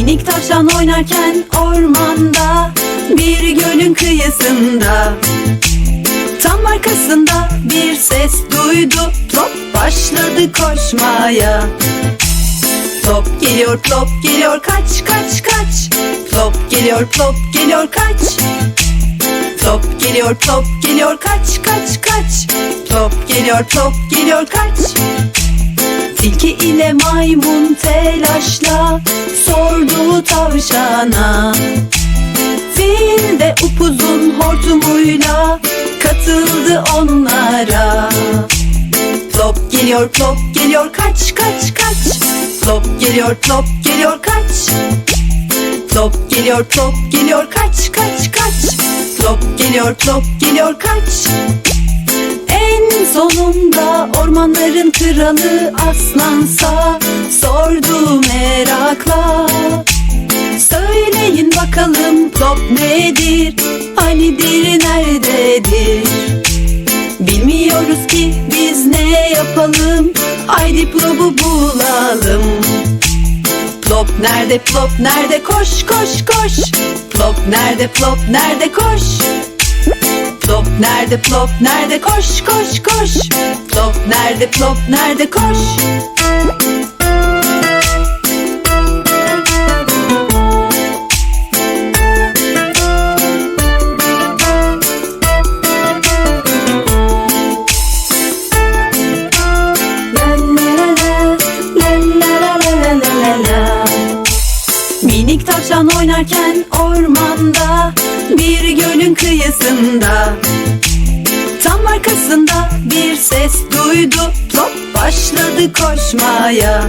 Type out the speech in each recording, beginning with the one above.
Minik tavşan oynarken ormanda Bir gölün kıyısında. Tam arkasında bir ses duydu Top başladı koşmaya. Top geliyor top geliyor kaç kaç kaç. Top geliyor top geliyor kaç. Top geliyor top geliyor kaç kaç kaç. Top geliyor top geliyor kaç Tilki ile maymun telaşla sordu tavşana. Fil de upuzun hortumuyla katıldı onlara. Top geliyor top geliyor kaç kaç kaç. Top geliyor top geliyor kaç. Top geliyor top geliyor kaç kaç kaç. Top geliyor top geliyor kaç sonunda ormanların kralı aslansa sordu merakla Söyleyin bakalım top nedir? Hanidir nerededir? Bilmiyoruz ki biz ne yapalım? Haydi plobu bulalım. Plop nerede plop nerede koş koş koş Plop nerede plop nerede koş Plop nerede plop nerede koş koş koş Plop nerede plop nerede koş. Minik tavşan oynarken ormanda Bir gölün kıyısında. Tam arkasında bir ses duydu. Top başladı koşmaya.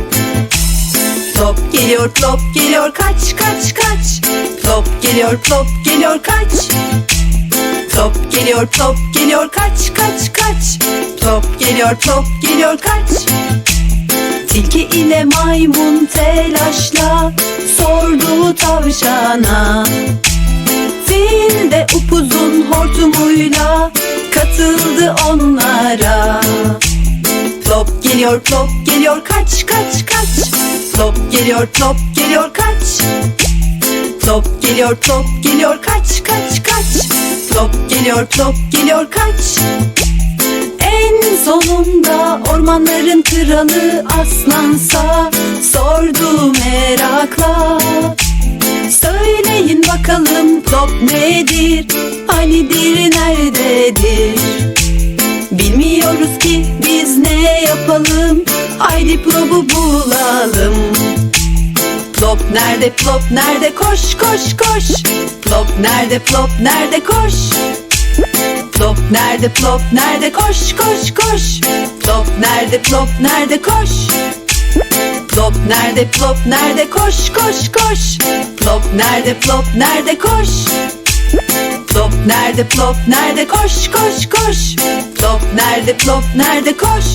Top geliyor top geliyor kaç kaç kaç. Top geliyor top geliyor kaç. Top geliyor top geliyor kaç kaç kaç. Top geliyor top geliyor kaç. Tilki ile maymun telaşla sordu tavşana hortumuyla katıldı onlara. Top geliyor top geliyor kaç kaç kaç. Top geliyor top geliyor kaç. Top geliyor top geliyor kaç kaç kaç. Top geliyor top geliyor kaç. En sonunda ormanların kralı aslansa Hanidir nerededir? Bilmiyoruz ki biz ne yapalım? Haydi plobu bulalım. Plop nerede plop nerede? Koş koş koş. Plop nerede plop nerede? Koş. Plop nerede plop nerede? Koş koş koş. Plop nerede plop nerede? Koş. Plop nerede plop nerede? Koş koş koş. Plop nerede plop nerede? Koş nerede plop nerede koş koş koş. Plop nerede plop nerede koş